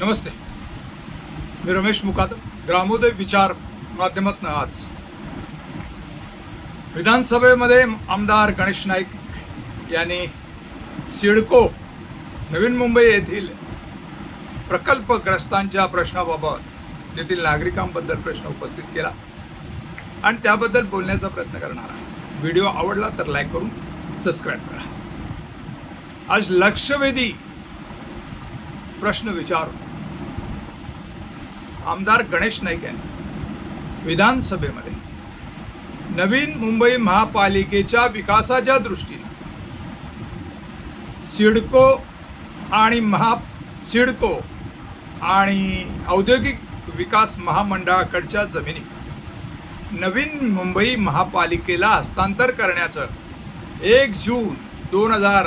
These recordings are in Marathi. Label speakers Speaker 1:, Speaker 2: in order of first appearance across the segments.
Speaker 1: नमस्ते. मी रमेश मुकादम ग्रामोदय विचार माध्यमातून आज. विधानसभेमध्ये आमदार गणेश नाईक यांनी सिडको नवीन मुंबई येथील प्रकल्पग्रस्तांच्या प्रश्नाबाबत तेथील नागरिकांबद्दल प्रश्न उपस्थित केला. आणि त्याबद्दल बोलण्याचा प्रयत्न करणार आहे. व्हिडिओ आवडला तर लाईक करून सबस्क्राईब करा. आज लक्षवेधी प्रश्न विचारू आमदार गणेश नाईक यांनी विधानसभेमध्ये नवीन मुंबई महापालिकेच्या विकासाच्या दृष्टीनं सिडको आणि महा सिडको आणि औद्योगिक विकास महामंडळाकडच्या जमिनी नवीन मुंबई महापालिकेला हस्तांतर करण्याचं एक जून दोन हजार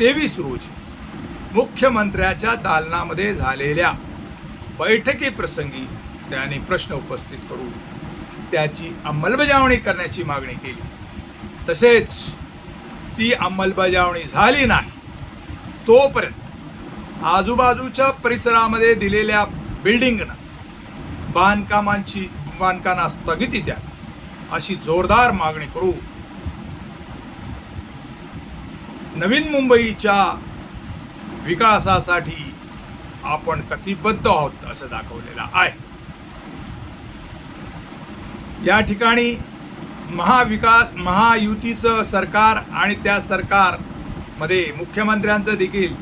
Speaker 1: तेवीस रोजी मुख्यमंत्र्याच्या दालनामध्ये झालेल्या बैठकीप्रसंगी त्याने प्रश्न उपस्थित करून त्याची अंमलबजावणी करण्याची मागणी केली. तसेच ती अंमलबजावणी झाली नाही तोपर्यंत आजूबाजूच्या परिसरामध्ये दिलेल्या बिल्डिंगनं बांधकामांची बांधकामांना स्थगिती द्या अशी जोरदार मागणी करू. नवीन मुंबईच्या विकासासाठी आपण कटिबद्ध आहोत असं दाखवलेलं आहे. या ठिकाणी महाविकास महायुतीचं सरकार आणि त्या सरकारमध्ये मुख्यमंत्र्यांचं देखील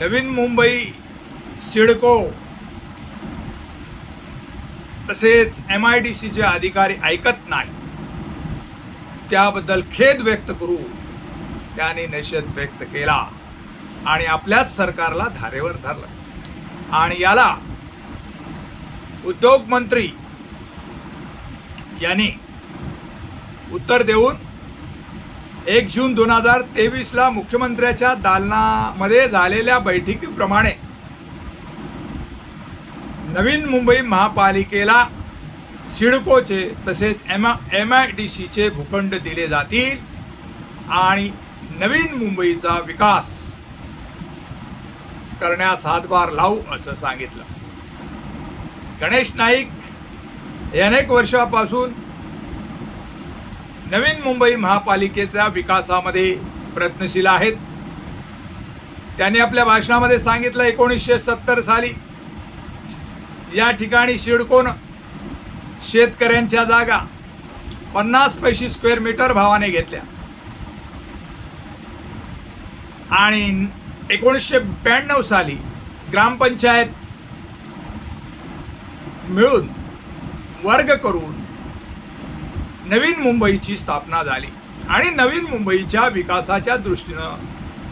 Speaker 1: नवीन मुंबई सिडको तसेच एम आय डी सीचे अधिकारी ऐकत नाही. त्याबद्दल खेद व्यक्त करू त्याने निषेध व्यक्त केला. आणि आपल्याच सरकारला धारेवर धरलं. आणि याला उद्योग मंत्री यांनी उत्तर देऊन एक जून दोन हजार तेवीसला मुख्यमंत्र्याच्या दालनामध्ये झालेल्या बैठकीप्रमाणे नवीन मुंबई महापालिकेला सिडकोचे तसेच एम एम आय डी सीचे भूखंड दिले जातील. आणि नवीन मुंबईचा विकास करण्यास हातभार लावू असं सांगितलं. गणेश नाईक हे अनेक वर्षापासून नवीन मुंबई महापालिकेच्या विकासामध्ये प्रयत्नशील आहेत. त्यांनी आपल्या भाषणामध्ये सांगितलं एकोणीसशे सत्तर साली या ठिकाणी शिडकोन शेतकऱ्यांच्या जागा पन्नास पैशी स्क्वेअर मीटर भावाने घेतल्या. आणि एकोणीसशे ब्याण्णव साली ग्रामपंचायत मिळून वर्ग करून नवीन मुंबईची स्थापना झाली. आणि नवीन मुंबईच्या विकासाच्या दृष्टीनं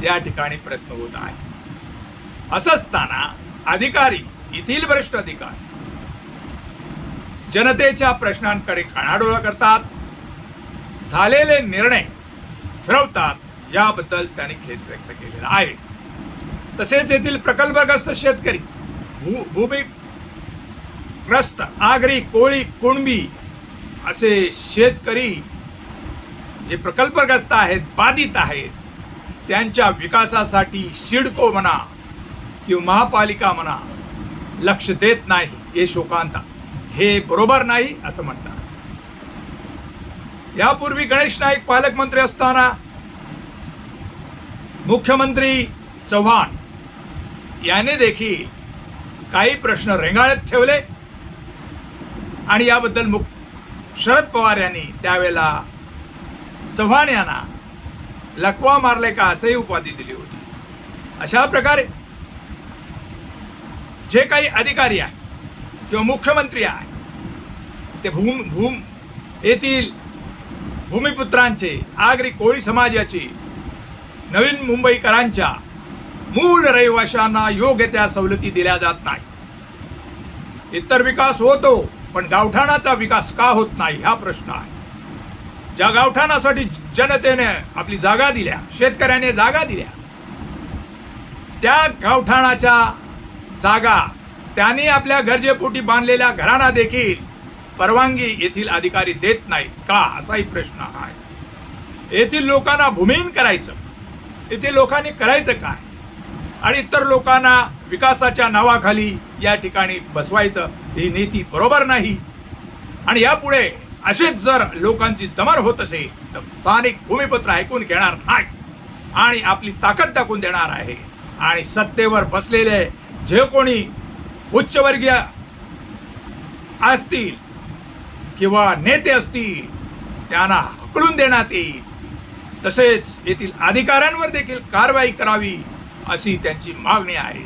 Speaker 1: या ठिकाणी प्रयत्न होत आहे. असं असताना अधिकारी येथील भ्रष्ट अधिकारी जनतेच्या प्रश्नांकडे कानाडोळा करतात. झालेले निर्णय फिरवतात. याबद्दल त्यांनी खेद व्यक्त केलेला आहे. तसेच येथील प्रकल्पग्रस्त शेतकरी भू भूमिग्रस्त आगरी कोळी कुणबी असे शेतकरी जे प्रकल्पग्रस्त आहेत बाधित आहेत त्यांच्या विकासासाठी शिडको म्हणा किंवा महापालिका म्हणा लक्ष देत नाही हे शोकांता. हे बरोबर नाही असं म्हणतात. यापूर्वी गणेश नाईक पालकमंत्री असताना मुख्यमंत्री चव्हाण याने देखील काही प्रश्न रेंगाळत ठेवले. आणि याबद्दल मुख शरद पवार यांनी त्यावेळेला चव्हाण यांना लकवा मारले का असंही उपाधी दिली होती. अशा प्रकारे जे काही अधिकारी आहे किंवा मुख्यमंत्री आहे ते भूम भूम येथील भूमिपुत्रांचे आगरी कोळी समाजाची नवीन मुंबईकरांच्या मूळ रहिवाशांना योग्य त्या सवलती दिल्या जात नाही. इतर विकास होतो पण गावठाणाचा विकास का होत नाही हा प्रश्न आहे. ज्या गावठाणासाठी जनतेने आपली जागा दिल्या शेतकऱ्याने जागा दिल्या त्या गावठाणाच्या जागा त्यांनी आपल्या गरजेपोटी बांधलेल्या घरांना देखील परवानगी येथील अधिकारी देत नाहीत का असाही प्रश्न आहे. येथील लोकांना भूमिहीन करायचं येथील लोकांनी करायचं काय? आणि इतर लोकांना विकासाच्या नावाखाली या ठिकाणी बसवायचं ही नीती बरोबर नाही. आणि यापुढे असेच जर लोकांची दमन होत असेल तर स्थानिक भूमिपत्र ऐकून घेणार नाही. आणि आपली ताकद दाखवून देणार आहे. आणि सत्तेवर बसलेले जे कोणी उच्चवर्गीय असतील किंवा नेते असतील त्यांना हकलून देण्यात येईल. तसेच येथील अधिकाऱ्यांवर देखील कारवाई करावी. अशी त्यांची मागणी आहे.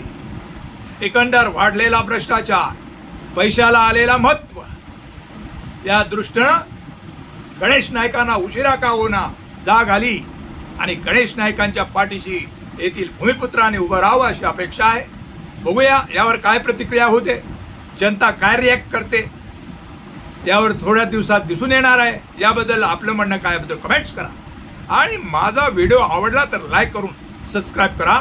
Speaker 1: एकंदर वाढलेला भ्रष्टाचार पैशाला आलेला महत्त्व या दृष्टीनं गणेश नायकांना उशिरा का होना जाग आली आणि गणेश नायकांच्या पाठीशी येथील भूमिपुत्राने उभं राहावं अशी अपेक्षा आहे. बघूया यावर काय प्रतिक्रिया होते. जनता काय रिॲक्ट करते. यावर थोड्या दिवसात दिसून येणार आहे. याबद्दल आपलं म्हणणं काय याबद्दल कमेंट्स करा. आणि माझा व्हिडिओ आवडला तर लाईक करून सबस्क्राईब करा.